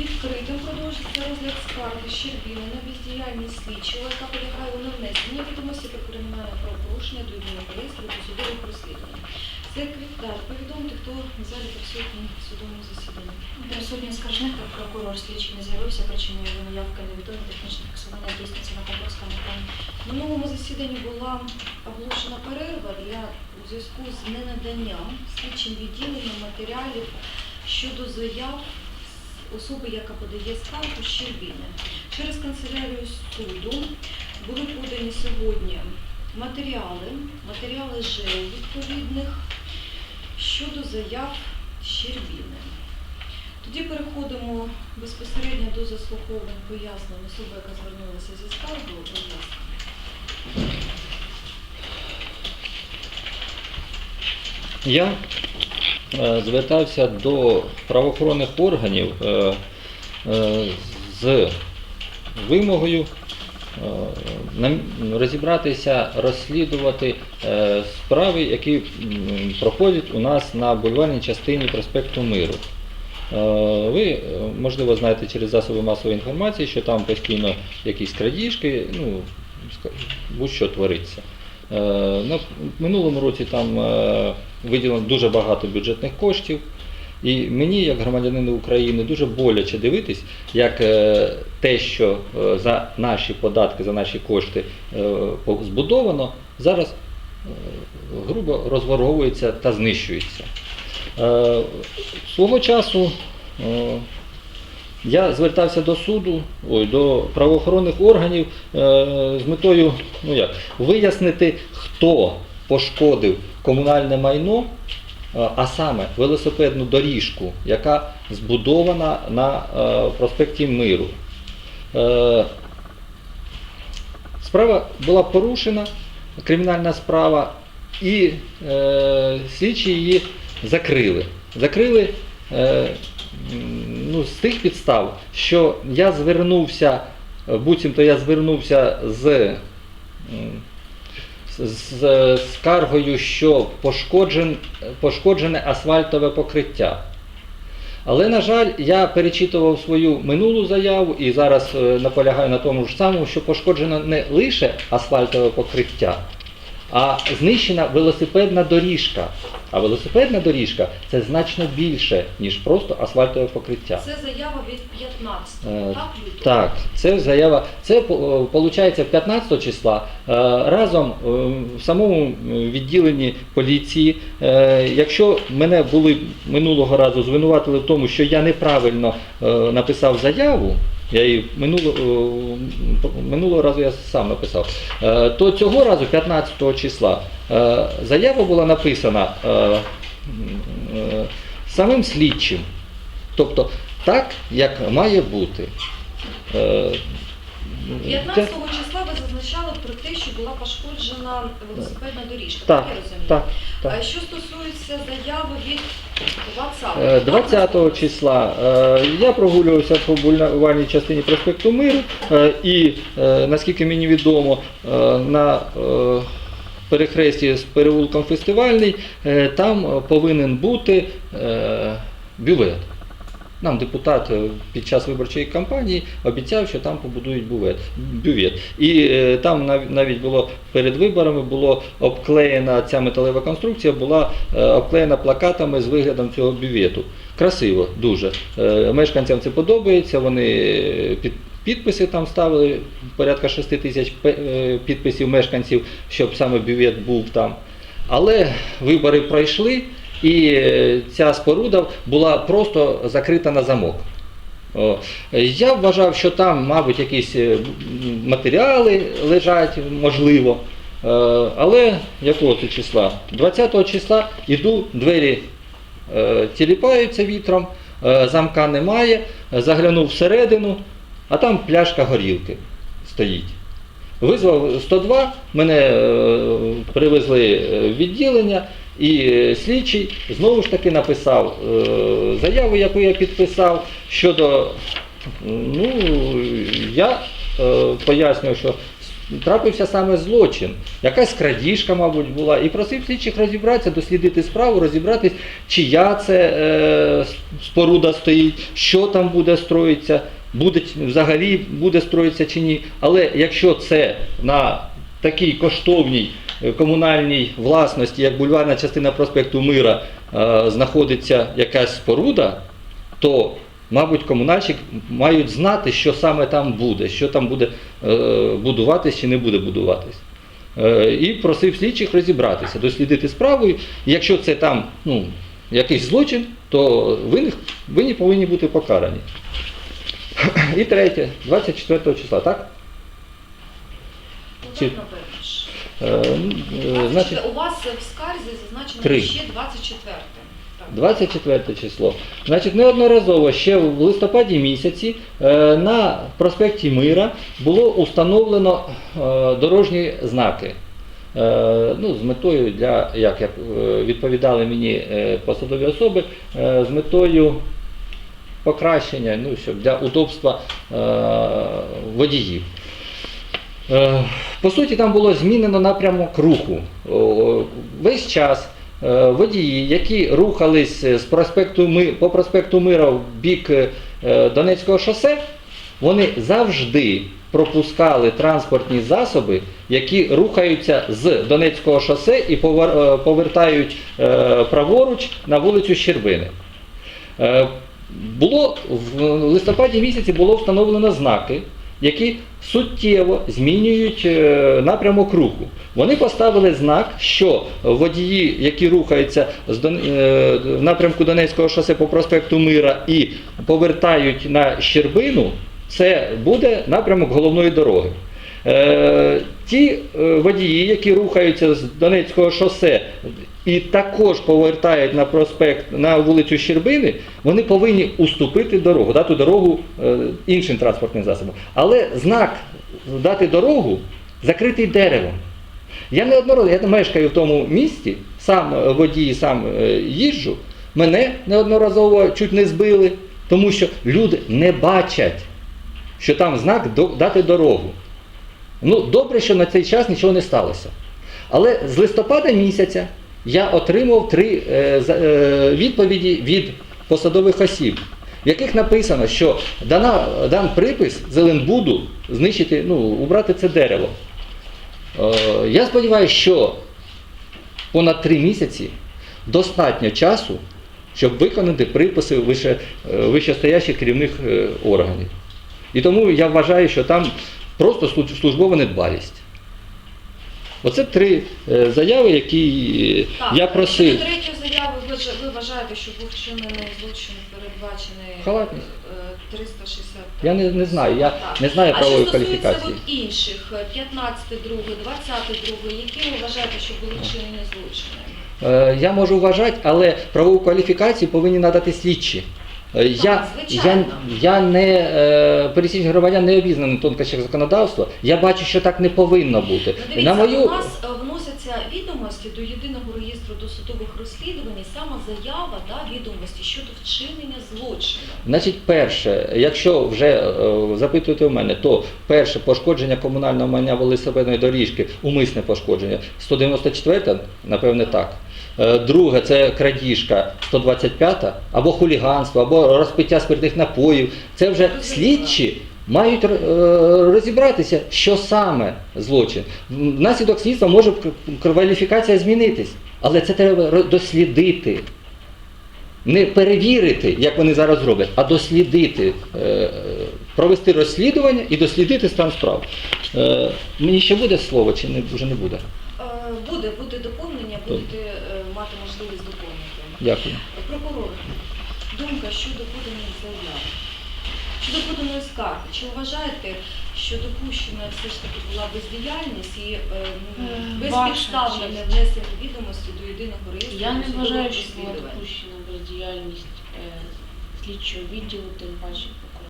відкритим продовжується розгляд скарги Щербіни на бездіяльність слідчого, яка полягає у невнесенні відомості про кримінальне правопорушення до єдиного реєстру та судових розслідувань. Секретар, повідомте, хто в залі присутній в судовому засіданні. Присутній скаржник та прокурор слідчий не з'явився, причиною його наявки невідомі технічне фіксування дійсності на Покровському плані. В минулому засіданні була оголошена перерва для у зв'язку з ненаданням слідчим відділенням матеріалів щодо заяв особи, яка подає скаргу Щербіни. Через канцелярію суду були подані сьогодні матеріали, матеріали ЖЕО відповідних щодо заяв Щербіни. Тоді переходимо безпосередньо до заслуховувань пояснень особи, яка звернулася зі скаргою. Будь ласка. Я звертався до правоохоронних органів е, е, з вимогою е, розібратися, розслідувати е, справи, які проходять у нас на бульварній частині проспекту Миру. Е, Ви, е, можливо, знаєте через засоби масової інформації, що там постійно якісь крадіжки, ну, будь-що твориться. Е, На минулому році там е, виділено дуже багато бюджетних коштів. І мені, як громадянину України, дуже боляче дивитись, як е, те, що за наші податки, за наші кошти збудовано, зараз грубо розворовується та знищується. Свого часу я звертався до суду, ой, до правоохоронних органів е, з метою ну як, вияснити, хто пошкодив комунальне майно, е, а саме велосипедну доріжку, яка збудована на е, проспекті Миру. Е, Справа була порушена, кримінальна справа, і е, слідчі її закрили. Закрили е, ну, з тих підстав, що я звернувся, е, буцімто я звернувся з, з, скаргою, що пошкоджен, пошкоджене асфальтове покриття. Але, на жаль, я перечитував свою минулу заяву і зараз е, наполягаю на тому ж самому, що пошкоджено не лише асфальтове покриття, а знищена велосипедна доріжка. А велосипедна доріжка це значно більше, ніж просто асфальтове покриття. Це заява від 15 Е, так, лютого? Так, це заява. Це виходить 15 числа. Е, Разом е, в самому відділенні поліції. е, Якщо мене були минулого разу звинуватили в тому, що я неправильно е, написав заяву. Я її минуло, е, минулого разу я сам написав. Е, То цього разу, 15 числа, е, заява була написана самим слідчим. Тобто так, як має бути. Е, 15 числа зазначали про те, що була пошкоджена велосипедна доріжка. Так, я розумію? так, так. А що стосується заяви від 20 Е, 20 числа е, я прогулювався по бульварній частині проспекту Миру е, і, е, наскільки мені відомо, е, на е, перехресті з переулком Фестивальний е, там повинен бути е, бювет. Нам депутат е, під час виборчої кампанії обіцяв, що там побудують бювет. бювет. І е, там нав- навіть було перед виборами було обклеєна ця металева конструкція, була е, обклеєна плакатами з виглядом цього бювету. Красиво, дуже. Мешканцям це подобається. Вони під, підписи там ставили порядка 6 тисяч підписів мешканців, щоб саме бювет був там. Але вибори пройшли, і е, ця споруда була просто закрита на замок. Я вважав, що там, мабуть, якісь е, матеріали лежать, можливо. Е, Але якого це числа? 20 числа іду, двері тіліпаються вітром, замка немає, заглянув всередину, а там пляшка горілки стоїть. Визвав 102, мене привезли в відділення, і е, слідчий знову ж таки написав е, заяву, яку я підписав щодо. Ну, я е, пояснюю, що трапився саме злочин. Якась крадіжка, мабуть, була. І просив слідчих розібратися, дослідити справу, розібратись, чия це споруда стоїть, що там буде строїтися, буде взагалі буде строїтися чи ні. Але якщо це на такій коштовній комунальній власності, як бульварна частина проспекту Мира, е, знаходиться якась споруда, то, мабуть, комунальщик мають знати, що саме там буде, що там буде е, будуватись чи не буде будуватись. Е, І просив слідчих розібратися, дослідити справу. Якщо це там ну, якийсь злочин, то винні повинні бути покарані. І третє, 24 числа, так? Чи-. Е, ну, е, Значить, у вас в скарзі зазначено Три. ще 24. Так. 24 число. Значить, неодноразово ще в листопаді місяці е, на проспекті Мира було установлено е, дорожні знаки. Е, ну, з метою для, як, як е, відповідали мені е, посадові особи, е, з метою покращення, ну, щоб для удобства е, водіїв. Е, По суті, там було змінено напрямок руху. Весь час е, водії, які рухались з проспекту по проспекту Мира в бік е, Донецького шосе, вони завжди пропускали транспортні засоби, які рухаються з Донецького шосе і е, повертають праворуч на вулицю Щербини. Було в листопаді місяці було встановлено знаки, які суттєво змінюють е, напрямок руху. Вони поставили знак, що водії, які рухаються з Дон- е, в напрямку Донецького шосе по проспекту Мира і повертають на Щербину, це буде напрямок головної дороги. Е, Ті е, водії, які рухаються з Донецького шосе і також повертають на проспект на вулицю Щербини, вони повинні уступити дорогу, дати дорогу е, іншим транспортним засобам. Але знак дати дорогу закритий деревом. Я неодноразово я мешкаю в тому місті, сам водій, сам їжджу, мене неодноразово чуть не збили, тому що люди не бачать, що там знак дати дорогу. Ну, добре, що на цей час нічого не сталося. Але з листопада місяця я отримав три е, е, відповіді від посадових осіб, в яких написано, що дана, дан припис Зеленбуду знищити, ну, убрати це дерево. Е, я сподіваюся, що понад три місяці достатньо часу, щоб виконати приписи вище, е, вищестоящих керівних е, органів. І тому я вважаю, що там просто службова недбалість. Оце три е, заяви, які Так, я просив. Щодо третьої заяви, ви, ви вважаєте, що був вчинений злочин передбачений Халатність. е, 360. Я не, не знаю, я Так. не знаю а правової що стосується от інших, е, 15 друге, 20 друге, які ви вважаєте, що були вчинені злочини? Е, Я можу вважати, але правову кваліфікацію повинні надати слідчі. Е, Я, я, я не е, пересічний громадян не обізнаний в тонкощах законодавства. Я бачу, що так не повинно бути. Ну, дивіться, На мою у нас відомості до єдиного реєстру досудових розслідувань, саме заява да, відомості щодо вчинення злочину. Значить, перше, якщо вже е, запитуєте в мене, то перше пошкодження комунального майна велосипедної доріжки, умисне пошкодження, 194, напевне, так. Е, Друге, це крадіжка 125 або хуліганство, або розпиття спиртних напоїв. Це вже слідчі мають е, розібратися, що саме злочин. Внаслідок слідства може кваліфікація змінитись, але це треба дослідити не перевірити, як вони зараз роблять, а дослідити, е, провести розслідування і дослідити стан справ. Е, Мені ще буде слово, чи не, вже не буде? Буде, буде доповнення, будете мати можливість доповнити. Дякую. Прокурор, думка щодо поданих заяв. Щодо поданої скарги, чи вважаєте, що допущена все ж таки була бездіяльність і е, Е, безпідставне внесення відомості до єдиного реєстру? Я не вважаю, що була допущена бездіяльність е, слідчого відділу, тим паче